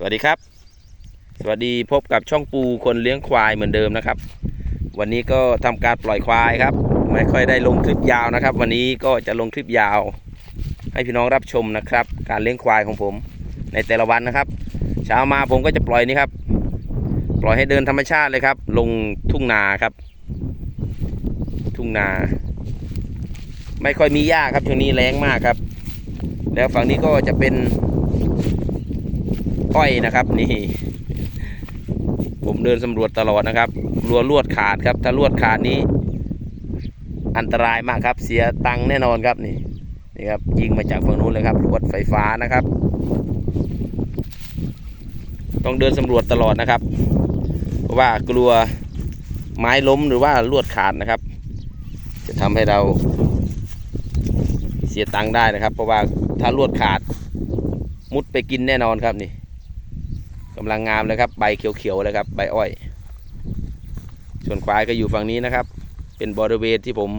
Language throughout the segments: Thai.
สวัสดีครับ สวัสดีพบกับช่องปูคนเลี้ยงควายเหมือนเดิมนะครับ วันนี้ก็ทำการปล่อยควายครับ ไม่ค่อยได้ลงคลิปยาวนะครับ วันนี้ก็จะลงคลิปยาว ให้พี่น้องรับชมนะครับ การเลี้ยงควายของผมในแต่ละวันนะครับ เช้ามาผมก็จะปล่อยนี่ครับ ปล่อยให้เดินธรรมชาติเลยครับ ลงทุ่งนาครับ ทุ่งนา ไม่ค่อยมีหญ้าครับช่วงนี้แรงมากครับ แล้วฝั่งนี้ก็จะเป็น อ้อยนะครับ นี่ ผมเดินสำรวจตลอดนะครับรัวลวดขาดครับ ถ้าลวดขาดนี้ อันตรายมากครับ เสียตังค์แน่นอนครับนี่นี่ครับยิงมาจากฝั่งนู้นเลยครับลวดไฟฟ้านะครับ ต้องเดินสำรวจตลอดนะครับ เพราะว่ากลัวไม้ล้มหรือว่าลวดขาดนะครับ จะทำให้เราเสียตังค์ได้นะครับ เพราะว่าถ้าลวดขาดมุดไปกินแน่นอนครับนี่ กำลังงามเลยครับ ใบเขียวๆเลยครับ ใบอ้อย ส่วนควายก็อยู่ฝั่งนี้นะครับ เป็นบริเวณที่ผม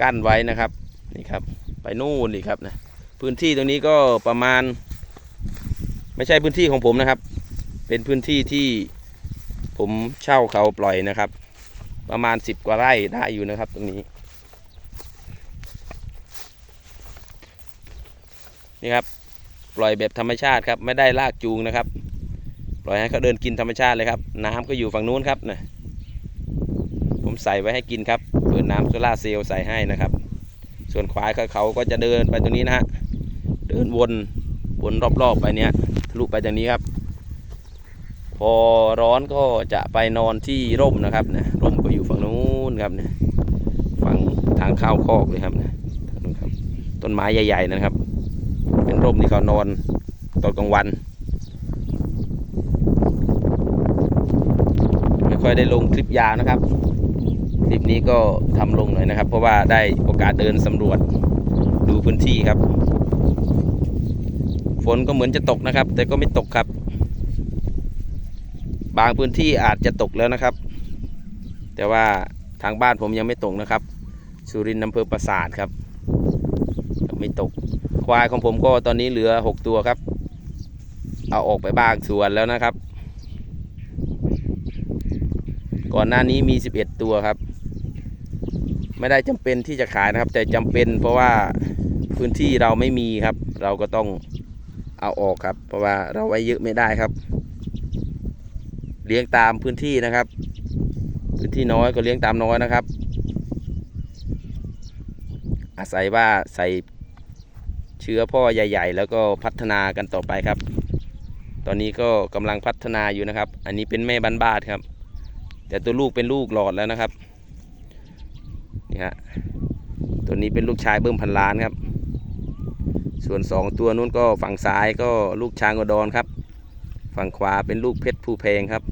กั้นไว้นะครับนี่ครับ ไปนู่นนี่ครับนะพื้นที่ตรงนี้ก็ประมาณ ไม่ใช่พื้นที่ของผมนะครับ เป็นพื้นที่ที่ผมเช่าเขาปล่อยนะครับ ประมาณสิบกว่าไร่ได้อยู่นะครับ ตรงนี้นี่ครับ ปล่อยแบบธรรมชาติครับ ไม่ได้ลากจูงนะครับ ปล่อยให้เขาเดินกินธรรมชาติเลยครับ น้ำก็อยู่ฝั่งนู้นครับนะผมใส่ไว้ให้กินครับ เปิดน้ำโซล่าเซลล์ใส่ให้นะครับ ส่วนควายเขาเขาก็จะเดินไปตรงนี้นะฮะ เดินวนวนรอบๆไปเนี้ยทะลุไปตรงนี้ครับ พอร้อนก็จะไปนอนที่ร่มนะครับนะ ร่มก็อยู่ฝั่งนู้นครับนี่ยฝั่งทางเข้าคอกเลยครับนะทางนู้นครับต้นไม้ใหญ่ๆนะครับ เป็นร่มที่เขานอนตอนกลางวัน ไม่ค่อยได้ลงคลิปยาวนะครับ คลิปนี้ก็ทำลงหน่อยนะครับ เพราะว่าได้โอกาสเดินสำรวจดูพื้นที่ครับ ฝนก็เหมือนจะตกนะครับ แต่ก็ไม่ตกครับ บางพื้นที่อาจจะตกแล้วนะครับ แต่ว่าทางบ้านผมยังไม่ตกนะครับสุรินทร์อำเภอปราสาทครับยังไม่ตก ควายของผมก็ตอนนี้เหลือ6ตัวครับ เอาออกไปบ้างส่วนแล้วนะครับ ก่อนหน้านี้มี11ตัวครับ ไม่ได้จำเป็นที่จะขายนะครับ แต่จำเป็นเพราะว่าพื้นที่เราไม่มีครับ เราก็ต้องเอาออกครับ เพราะว่าเราไว้เยอะไม่ได้ครับ เลี้ยงตามพื้นที่นะครับ พื้นที่น้อยก็เลี้ยงตามน้อยนะครับ อาศัยว่าใส่ เชื้อพ่อใหญ่ ๆ แล้วก็พัฒนากันต่อไปครับ ตอนนี้ก็กำลังพัฒนาอยู่นะครับ อันนี้เป็นแม่บ้านๆครับ แต่ตัวลูกเป็นลูกหลอดแล้วนะครับนี่ฮะตัวนี้เป็นลูกชายเบิ้มพันล้านครับ ส่วนสองตัวนู้นก็ฝั่งซ้ายก็ลูกช้างอุดรครับ ฝั่งขวาเป็นลูกเพชรภูเพงครับ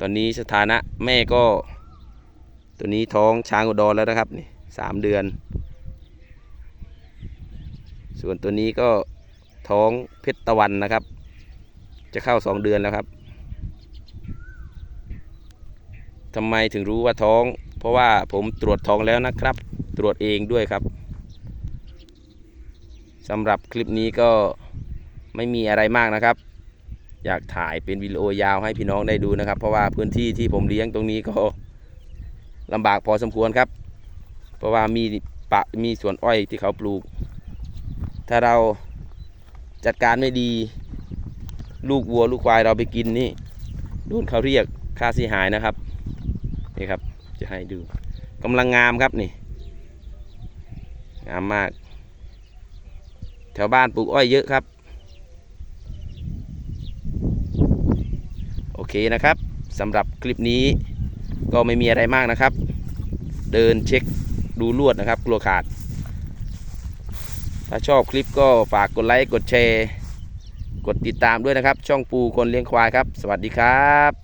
ตอนนี้สถานะแม่ก็ ตัวนี้ท้องช้างอุดรแล้วนะครับนี่สามเดือน ส่วนตัวนี้ก็ท้องเพชรตะวันนะครับ จะเข้าสองเดือนแล้วครับทำไมถึงรู้ว่าท้อง เพราะว่าผมตรวจท้องแล้วนะครับ ตรวจเองด้วยครับสำหรับคลิปนี้ก็ไม่มีอะไรมากนะครับ อยากถ่ายเป็นวิดีโอยาวให้พี่น้องได้ดูนะครับ เพราะว่าพื้นที่ที่ผมเลี้ยงตรงนี้ก็ลำบากพอสมควรครับ เพราะว่ามีปะมีสวนอ้อยที่เขาปลูก ถ้าเราจัดการไม่ดี ลูกวัวลูกควายเราไปกินนี่โดนเขาเรียกค่าเสียหายนะครับนี่ครับจะให้ดูกำลังงามครับนี่ งามมาก แถวบ้านปลูกอ้อยเยอะครับ โอเคนะครับสำหรับคลิปนี้ก็ไม่มีอะไรมากนะครับ เดินเช็คดูลวดนะครับ กลัวขาด ถ้าชอบคลิปก็ฝากกดไลค์กดแชร์ กดติดตามด้วยนะครับ ช่องปูคนเลี้ยงควายครับ สวัสดีครับ